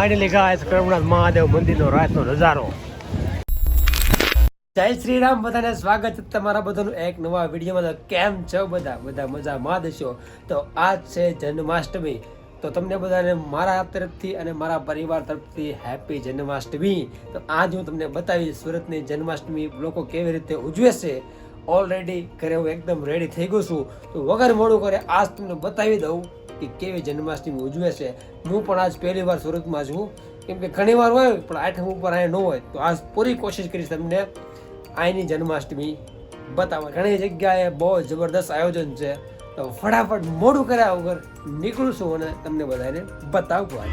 Finally ગાય કરમનાથ મહાદેવ મંદિરનો રાતનો નજારો. જય શ્રી રામ બધાને સ્વાગત છે તમારા બધાનું એક નવા વિડીયોમાં. તો કેમ છો બધા? બધા મજામાં દેશો તો આજ છે જન્માષ્ટમી. તો તમને બધાને મારા તરફથી અને મારા પરિવાર તરફથી હેપી જન્માષ્ટમી. તો આજ હું તમને બતાવીશ સુરતની જન્માષ્ટમી લોકો કેવી રીતે ઉજવે છે. ઓલરેડી ઘરે હું એકદમ રેડી થઈ ગયો છું. તો વગર મોડું કરે, આજ તમને બતાવી દઉં. કે કેવી જન્માષ્ટમી ઉજવે છે, હું પણ આજ પહેલી વાર સુરતમાં છું કેમ કે ઘણી વાર હોય, પણ આઠમ ઉપર અહીંયા ન હોય. તો આજ પૂરી કોશિશ કરીશ તમને અહીંની જન્માષ્ટમી બતાવવા. ઘણી જગ્યાએ બહુ જબરદસ્ત આયોજન છે. તો ફટાફટ મોડું કર્યા વગર નીકળું છું અને તમને બધાને બતાવવા.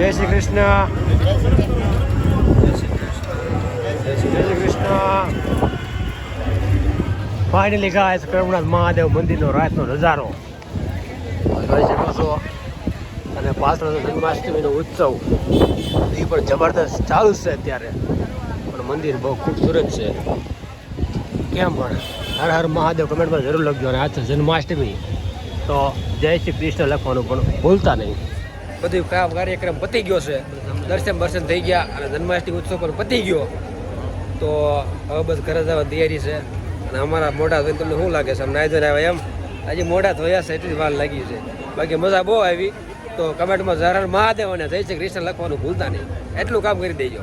જય શ્રી કૃષ્ણ. જય શ્રી કૃષ્ણ ફાઇનલી ગાય કરમનાથ મહાદેવ મંદિરનો રાતનો નજારો. જોઈ શકો છો. અને પાછળ જન્માષ્ટમીનો ઉત્સવ. એ પણ જબરદસ્ત ચાલુ છે અત્યારે. પણ મંદિર બહુ ખૂબસૂરત છે. કેમ પણ? હર હર મહાદેવ કમેન્ટમાં જરૂર લખજો અને આ છે જન્માષ્ટમી. તો જય શ્રી કૃષ્ણ લખવાનું પણ ભૂલતા નહીં. બધું કામ કાર્યક્રમ પતી ગયો છે. દર્શન દર્શન થઈ ગયા અને જન્માષ્ટમી ઉત્સવ પણ પતી ગયો. તો હવે બસ ઘરે જવા તૈયારી છે. અને અમારા મોઢા જોઈને તમને શું લાગે છે? આમ નાઈ ધોઈને એમ? હજી મોઢા ધોયા છે એટલી વાર લાગી છે. બાકી મજા બહુ આવી. તો કમેન્ટમાં જરાર મહાદેવ અને જય શ્રી કૃષ્ણ લખવાનું ભૂલતા નહીં. એટલું કામ કરી દેજો.